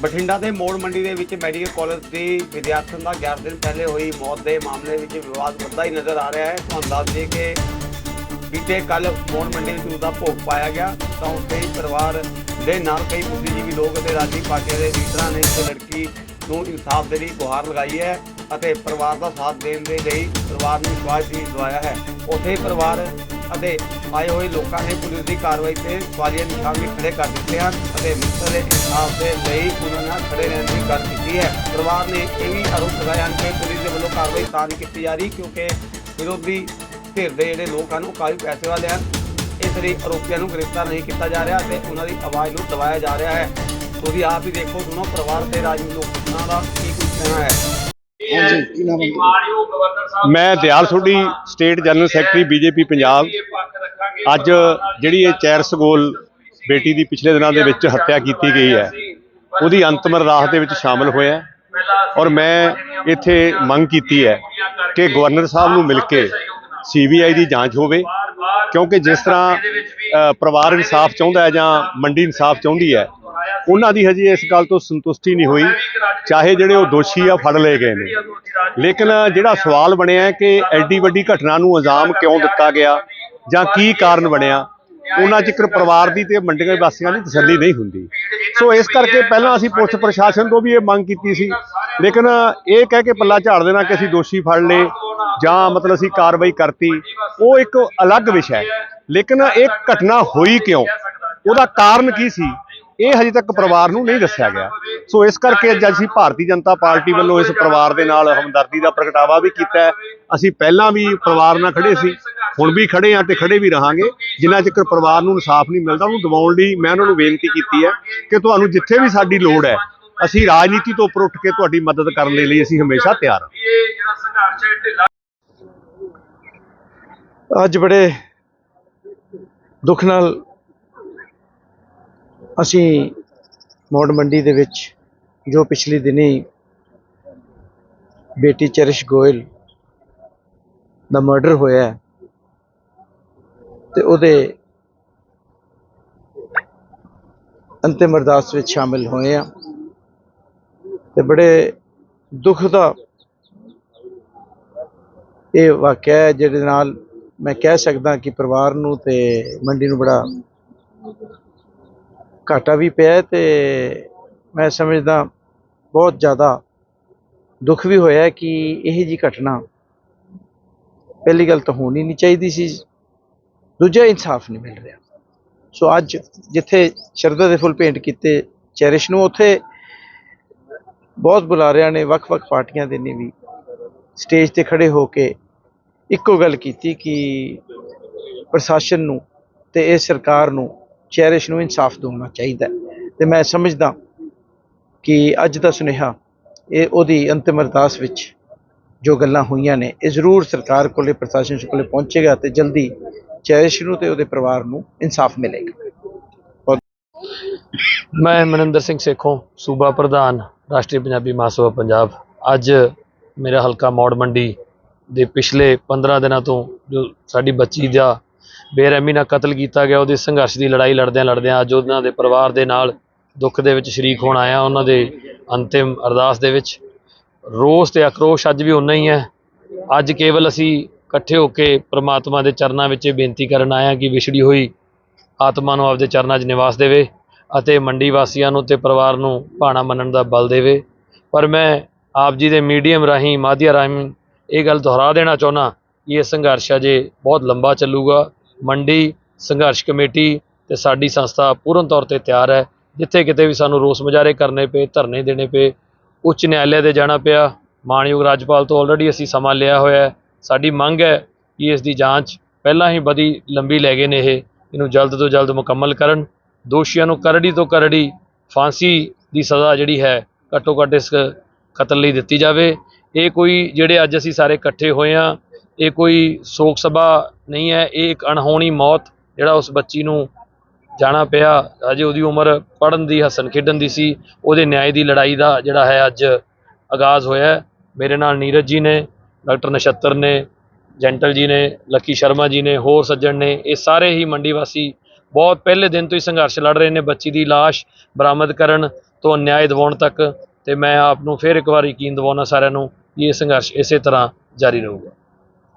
ਬਠਿੰਡਾ ਦੇ ਮੋੜ ਮੰਡੀ ਦੇ ਵਿੱਚ ਮੈਡੀਕਲ ਕਾਲਜ ਦੀ ਵਿਦਿਆਰਥਣ ਦਾ 11 ਦਿਨ ਪਹਿਲੇ ਹੋਈ ਮੌਤ ਦੇ ਮਾਮਲੇ ਵਿੱਚ ਵਿਵਾਦ ਵੱਧਦਾ ਹੀ ਨਜ਼ਰ ਆ ਰਿਹਾ ਹੈ। ਤੁਹਾਨੂੰ ਦੱਸ ਦਈਏ ਕਿ ਬੀਤੇ ਕੱਲ ਮੋੜ ਮੰਡੀ ਵਿੱਚ ਉਸਦਾ ਭੋਗ ਪਾਇਆ ਗਿਆ। ਤਾਂ ਉਸਦੇ ਹੀ ਪਰਿਵਾਰ ਦੇ ਨਾਲ ਕਈ ਬੁੱਧੀਜੀਵੀ ਲੋਕ ਅਤੇ ਰਾਜੀ ਪਾਰਟੀਆਂ ਦੇ ਲੀਡਰਾਂ ਨੇ ਇਸ ਲੜਕੀ ਨੂੰ ਇਨਸਾਫ ਦੇ ਲਈ ਗੁਹਾਰ ਲਗਾਈ ਹੈ ਅਤੇ ਪਰਿਵਾਰ ਦਾ ਸਾਥ ਦੇਣ ਦੇ ਲਈ ਪਰਿਵਾਰ ਨੂੰ ਵਿਸ਼ਵਾਸ ਵੀ ਦਿਵਾਇਆ ਹੈ। ਉੱਥੇ ਪਰਿਵਾਰ ਅਤੇ ਆਏ ਹੋਏ ਲੋਕਾਂ ਨੇ ਪੁਲਿਸ ਦੀ ਕਾਰਵਾਈ ਤੇ ਸਵਾਲੀਆ ਨਿਸ਼ਾਨ ਵੀ ਖੜੇ ਕਰ ਦਿੱਤੇ ਹਨ ਅਤੇ ਮਿੱਤਰ ਦੇ ਇਨਸਾਫ ਦੇ ਲਈ ਉਹਨਾਂ ਨਾਲ ਖੜੇ ਰਹਿਣ ਦੀ ਗੱਲ ਕੀਤੀ ਹੈ। ਪਰਿਵਾਰ ਨੇ ਇਹ ਵੀ ਆਰੋਪ ਲਗਾਇਆ ਕਿ ਪੁਲਿਸ ਦੇ ਵੱਲੋਂ ਕਾਰਵਾਈ ਤਾਂ ਨਹੀਂ ਕੀਤੀ ਜਾ ਰਹੀ ਕਿਉਂਕਿ ਵਿਰੋਧੀ ਧਿਰ ਦੇ ਜਿਹੜੇ ਲੋਕ ਹਨ ਉਹ ਕਾਫੀ ਪੈਸੇ ਵਾਲੇ ਹਨ। ਇਸ ਲਈ ਆਰੋਪੀਆਂ ਨੂੰ ਗ੍ਰਿਫਤਾਰ ਨਹੀਂ ਕੀਤਾ ਜਾ ਰਿਹਾ ਤੇ ਉਹਨਾਂ ਦੀ ਆਵਾਜ਼ ਨੂੰ ਦਬਾਇਆ ਜਾ ਰਿਹਾ ਹੈ। ਤੁਸੀਂ ਆਪ ਹੀ ਦੇਖੋ ਦੋਨੋਂ ਪਰਿਵਾਰ ਤੇ ਰਾਜਨੀਤਿਕ ਲੋਕਾਂ ਦਾ ਕੀ ਕੁਝ ਕਹਿਣਾ ਹੈ। ਮੈਂ Dayal Sodhi state general secretary BJP Punjab. ਅੱਜ ਜਿਹੜੀ ਇਹ ਚੈਰਸ ਗੋਲ ਬੇਟੀ ਦੀ ਪਿਛਲੇ ਦਿਨਾਂ ਦੇ ਵਿੱਚ ਹੱਤਿਆ ਕੀਤੀ ਗਈ ਹੈ, ਉਹਦੀ ਅੰਤਮ ਅਰਦਾਸ ਦੇ ਵਿੱਚ ਸ਼ਾਮਲ ਹੋਇਆ ਔਰ ਮੈਂ ਇੱਥੇ ਮੰਗ ਕੀਤੀ ਹੈ ਕਿ ਗਵਰਨਰ ਸਾਹਿਬ ਨੂੰ ਮਿਲ ਕੇ ਸੀਬੀਆਈ ਦੀ ਜਾਂਚ ਹੋਵੇ, ਕਿਉਂਕਿ ਜਿਸ ਤਰ੍ਹਾਂ ਪਰਿਵਾਰ ਇਨਸਾਫ ਚਾਹੁੰਦਾ ਹੈ ਜਾਂ ਮੰਡੀ ਇਨਸਾਫ ਚਾਹੁੰਦੀ ਹੈ, ਉਹਨਾਂ ਦੀ ਹਜੇ ਇਸ ਗੱਲ ਤੋਂ ਸੰਤੁਸ਼ਟੀ ਨਹੀਂ ਹੋਈ, ਚਾਹੇ ਜਿਹੜੇ ਉਹ ਦੋਸ਼ੀ ਆ ਫੜ ਲਏ ਗਏ ਨੇ। ਲੇਕਿਨ ਜਿਹੜਾ ਸਵਾਲ ਬਣਿਆ ਕਿ ਐਡੀ ਵੱਡੀ ਘਟਨਾ ਨੂੰ ਅੰਜਾਮ ਕਿਉਂ ਦਿੱਤਾ ਗਿਆ ਜਾਂ ਕੀ ਕਾਰਨ ਬਣਿਆ ਉਹਨਾਂ ਜ਼ਿਕਰ ਪਰਿਵਾਰ ਦੀ ਤੇ ਮੰਡੀਆਂ ਵਾਸੀਆਂ ਦੀ ਤਸੱਲੀ ਨਹੀਂ ਹੁੰਦੀ। ਸੋ ਇਸ ਕਰਕੇ ਪਹਿਲਾਂ ਅਸੀਂ ਪੁਲਿਸ ਪ੍ਰਸ਼ਾਸਨ ਤੋਂ ਵੀ ਇਹ ਮੰਗ ਕੀਤੀ ਸੀ। ਲੇਕਿਨ ਇਹ ਕਹਿ ਕੇ ਪੱਲਾ ਝਾੜ ਦੇਣਾ ਕਿ ਅਸੀਂ ਦੋਸ਼ੀ ਫੜ ਲਏ ਜਾਂ ਮਤਲਬ ਅਸੀਂ ਕਾਰਵਾਈ ਕਰਤੀ ਉਹ ਇੱਕ ਅਲੱਗ ਵਿਸ਼ਾ ਹੈ। ਲੇਕਿਨ ਇਹ ਘਟਨਾ ਹੋਈ ਕਿਉਂ? ਉਹਦਾ ਕਾਰਨ ਕੀ ਸੀ? ਇਹ ਹਜੇ ਤੱਕ ਪਰਿਵਾਰ ਨੂੰ ਨਹੀਂ ਦੱਸਿਆ ਗਿਆ। ਸੋ ਇਸ ਕਰਕੇ ਅੱਜ ਅਸੀਂ ਭਾਰਤੀ ਜਨਤਾ ਪਾਰਟੀ ਵੱਲੋਂ ਇਸ ਪਰਿਵਾਰ ਦੇ ਨਾਲ ਹਮਦਰਦੀ ਦਾ ਪ੍ਰਗਟਾਵਾ ਵੀ ਕੀਤਾ ਅਸੀਂ ਪਹਿਲਾਂ ਵੀ ਪਰਿਵਾਰ ਨਾਲ ਖੜੇ ਸੀ, ਹੁਣ ਵੀ ਖੜੇ ਹਾਂ ਤੇ ਖੜੇ ਵੀ ਰਹਾਂਗੇ। ਜਿੰਨਾ ਚਿਰ ਪਰਿਵਾਰ ਨੂੰ ਇਨਸਾਫ ਨਹੀਂ ਮਿਲਦਾ, ਉਹਨੂੰ ਦਿਵਾਉਣ ਲਈ ਮੈਂ ਉਹਨਾਂ ਨੂੰ ਬੇਨਤੀ ਕੀਤੀ ਹੈ ਕਿ ਤੁਹਾਨੂੰ ਜਿੱਥੇ ਵੀ ਸਾਡੀ ਲੋੜ ਹੈ, ਅਸੀਂ ਰਾਜਨੀਤੀ ਤੋਂ ਉੱਪਰ ਉੱਠ ਕੇ ਤੁਹਾਡੀ ਮਦਦ ਕਰਨ ਦੇ ਲਈ ਅਸੀਂ ਹਮੇਸ਼ਾ ਤਿਆਰ ਹਾਂ। ਅੱਜ ਬੜੇ ਦੁੱਖ ਨਾਲ ਅਸੀਂ ਮੋੜ ਮੰਡੀ ਦੇ ਵਿੱਚ ਜੋ ਪਿਛਲੇ ਦਿਨੀ ਬੇਟੀ ਚਰਿਸ਼ ਗੋਇਲ ਦਾ ਮਰਡਰ ਹੋਇਆ ਹੈ ਤੇ ਉਹਦੇ ਅੰਤਿਮ ਅਰਦਾਸ ਵਿੱਚ ਸ਼ਾਮਿਲ ਹੋਏ ਆ ਤੇ ਬੜੇ ਦੁੱਖ ਦਾ ਇਹ ਵਾਕਿਆ ਹੈ, ਜਿਹਦੇ ਨਾਲ ਮੈਂ ਕਹਿ ਸਕਦਾ ਕਿ ਪਰਿਵਾਰ ਨੂੰ ਤੇ ਮੰਡੀ ਨੂੰ ਬੜਾ ਘਾਟਾ ਵੀ ਪਿਆ ਹੈ ਤੇ ਮੈਂ ਸਮਝਦਾ ਬਹੁਤ ਜ਼ਿਆਦਾ ਦੁੱਖ ਵੀ ਹੋਇਆ ਕਿ ਇਹ ਜੀ ਘਟਨਾ ਪਹਿਲੀ ਗੱਲ ਤਾਂ ਹੋਣੀ ਨਹੀਂ ਚਾਹੀਦੀ ਸੀ, ਦੂਜਾ ਇਨਸਾਫ ਨਹੀਂ ਮਿਲ ਰਿਹਾ। ਸੋ ਅੱਜ ਜਿੱਥੇ ਸ਼ਰਧਾ ਦੇ ਫੁੱਲ ਭੇਂਟ ਕੀਤੇ ਚੈਰਿਸ਼ ਨੂੰ, ਉੱਥੇ ਬਹੁਤ ਬੁਲਾਰਿਆਂ ਨੇ, ਵੱਖ-ਵੱਖ ਪਾਰਟੀਆਂ ਦੇ ਨੇ ਵੀ ਸਟੇਜ ਤੇ ਖੜੇ ਹੋ ਕੇ ਇੱਕੋ ਗੱਲ ਕੀਤੀ ਕਿ ਪ੍ਰਸ਼ਾਸਨ ਨੂੰ ਤੇ ਇਹ ਸਰਕਾਰ ਨੂੰ ਚੈਰਿਸ਼ ਨੂੰ ਇਨਸਾਫ ਦਿਵਾਉਣਾ ਚਾਹੀਦਾ ਹੈ। ਤੇ ਮੈਂ ਸਮਝਦਾ ਕਿ ਅੱਜ ਦਾ ਸੁਨੇਹਾ ਇਹ ਉਹਦੀ ਅੰਤਿਮ ਅਰਦਾਸ ਵਿੱਚ ਜੋ ਗੱਲਾਂ ਹੋਈਆਂ ਨੇ, ਇਹ ਜ਼ਰੂਰ ਸਰਕਾਰ ਕੋਲੇ, ਪ੍ਰਸ਼ਾਸਨ ਕੋਲੇ ਪਹੁੰਚੇਗਾ ਤੇ ਜਲਦੀ ਚੈਰਿਸ਼ ਨੂੰ ਤੇ ਉਹਦੇ ਪਰਿਵਾਰ ਨੂੰ ਇਨਸਾਫ ਮਿਲੇਗਾ। ਮੈਂ ਮਨਿੰਦਰ ਸਿੰਘ ਸੇਖੋਂ, ਸੂਬਾ ਪ੍ਰਧਾਨ, ਰਾਸ਼ਟਰੀ ਪੰਜਾਬੀ ਮਹਾਸਭਾ ਪੰਜਾਬ। ਅੱਜ ਮੇਰਾ ਹਲਕਾ ਮੌੜ ਮੰਡੀ ਦੇ ਪਿਛਲੇ 15 ਦਿਨਾਂ ਤੋਂ ਜੋ ਸਾਡੀ ਬੱਚੀ ਦਾ ਬੇਰਹਿਮੀ ਨਾਲ ਕਤਲ ਕੀਤਾ ਗਿਆ, ਉਹਦੇ ਸੰਘਰਸ਼ ਦੀ ਲੜਾਈ ਲੜਦਿਆਂ ਲੜਦਿਆਂ ਅੱਜ ਉਹਨਾਂ ਦੇ ਪਰਿਵਾਰ ਦੇ ਨਾਲ ਦੁੱਖ ਦੇ ਵਿੱਚ ਸ਼ਰੀਕ ਹੋਣ ਆਇਆ, ਉਹਨਾਂ ਦੇ ਅੰਤਿਮ ਅਰਦਾਸ ਦੇ ਵਿੱਚ। ਰੋਸ ਤੇ ਆਕਰੋਸ਼ ਅੱਜ ਵੀ ਉਨਾ ਹੀ ਹੈ। ਅੱਜ ਕੇਵਲ ਅਸੀਂ ਇਕੱਠੇ ਹੋ ਕੇ ਪ੍ਰਮਾਤਮਾ ਦੇ ਚਰਨਾਂ ਵਿੱਚ ਇਹ ਬੇਨਤੀ ਕਰਨ ਆਇਆ ਕਿ ਵਿਛੜੀ ਹੋਈ ਆਤਮਾ ਨੂੰ ਆਪਦੇ ਚਰਨਾਂ 'ਚ ਨਿਵਾਸ ਦੇਵੇ ਅਤੇ ਮੰਡੀ ਵਾਸੀਆਂ ਨੂੰ ਤੇ ਪਰਿਵਾਰ ਨੂੰ ਭਾਣਾ ਮੰਨਣ ਦਾ ਬਲ ਦੇਵੇ। ਪਰ ਮੈਂ ਆਪ ਜੀ ਦੇ ਮੀਡੀਅਮ ਰਾਹੀਂ, ਮਾਧਿਅਮ ਰਾਹੀਂ ਇਹ ਗੱਲ ਦੁਹਰਾ ਦੇਣਾ ਚਾਹੁੰਦਾ ਇਹ ਸੰਘਰਸ਼ ਅਜੇ ਬਹੁਤ ਲੰਬਾ ਚੱਲੂਗਾ। ਮੰਡੀ, ਸੰਘਰਸ਼ ਕਮੇਟੀ ਤੇ ਸਾਡੀ ਸੰਸਥਾ ਪੂਰਨ ਤੌਰ ਤੇ ਤਿਆਰ ਹੈ। ਜਿੱਥੇ ਕਿਤੇ ਵੀ ਸਾਨੂੰ ਰੋਸ ਮੁਜ਼ਾਹਰੇ ਕਰਨੇ ਪਏ, ਧਰਨੇ ਦੇਣੇ ਪਏ, ਉੱਚ ਨਿਆਲਿਆ ਦੇ ਜਾਣਾ ਪਿਆ। ਮਾਨਯੋਗ ਰਾਜਪਾਲ ਤੋਂ ਆਲਰੇਡੀ ਅਸੀਂ ਸਮਾਂ ਲਿਆ ਹੋਇਆ ਸਾਡੀ ਮੰਗ ਹੈ ਕਿ ਇਸ ਦੀ ਜਾਂਚ ਪਹਿਲਾਂ ਹੀ ਬੜੀ ਲੰਬੀ ਲੈ ਗਏ ਨੇ ਇਹ। ਇਹਨੂੰ ਜਲਦ ਤੋਂ ਜਲਦ ਮੁਕੰਮਲ ਕਰਨ। ਦੋਸ਼ੀਆਂ ਨੂੰ ਕਰੜੀ ਤੋਂ ਕਰੜੀ ਫਾਂਸੀ ਦੀ ਸਜ਼ਾ ਜਿਹੜੀ ਹੈ, ਘੱਟੋ ਘੱਟ ਇਸ ਕਤਲ ਲਈ ਦਿੱਤੀ ਜਾਵੇ। ਇਹ ਕੋਈ ਜਿਹੜੇ ਅੱਜ ਅਸੀਂ ਸਾਰੇ ਇਕੱਠੇ ਹੋਏ ਆ ਇਹ ਕੋਈ ਸ਼ੋਕ ਸਭਾ ਨਹੀਂ ਹੈ, ਇਹ ਇੱਕ ਅਣਹੋਣੀ ਮੌਤ ਜਿਹੜਾ ਉਸ ਬੱਚੀ ਨੂੰ ਜਾਣਾ ਪਿਆ। ਅਜੇ ਉਹਦੀ ਉਮਰ ਪੜਨ ਦੀ, ਹੱਸਣ ਖੇਡਣ ਦੀ ਸੀ। ਉਹਦੇ ਨਿਆਂ ਦੀ ਲੜਾਈ ਦਾ ਜਿਹੜਾ ਹੈ ਅੱਜ ਆਗਾਜ਼ ਹੋਇਆ ਮੇਰੇ ਨਾਲ ਨੀਰਜ ਜੀ ਨੇ, ਡਾਕਟਰ ਨਛੱਤਰ ਨੇ, ਜੈਂਟਲ ਜੀ ਨੇ, ਲੱਕੀ ਸ਼ਰਮਾ ਜੀ ਨੇ, ਹੋਰ ਸੱਜਣ ਨੇ, ਇਹ ਸਾਰੇ ਹੀ ਮੰਡੀ ਵਾਸੀ ਬਹੁਤ ਪਹਿਲੇ ਦਿਨ ਤੋਂ ਹੀ ਸੰਘਰਸ਼ ਲੜ ਰਹੇ ਨੇ। ਬੱਚੀ ਦੀ ਲਾਸ਼ ਬਰਾਮਦ ਕਰਨ ਤੋਂ ਨਿਆਂ ਦਿਵਾਉਣ ਤੱਕ ਤੇ ਮੈਂ ਆਪ ਨੂੰ ਫਿਰ ਇੱਕ ਵਾਰ ਯਕੀਨ ਦਿਵਾਉਣਾ ਸਾਰਿਆਂ ਨੂੰ ਕਿ ਇਹ ਸੰਘਰਸ਼ ਇਸੇ ਤਰ੍ਹਾਂ ਜਾਰੀ ਰਹੂਗਾ।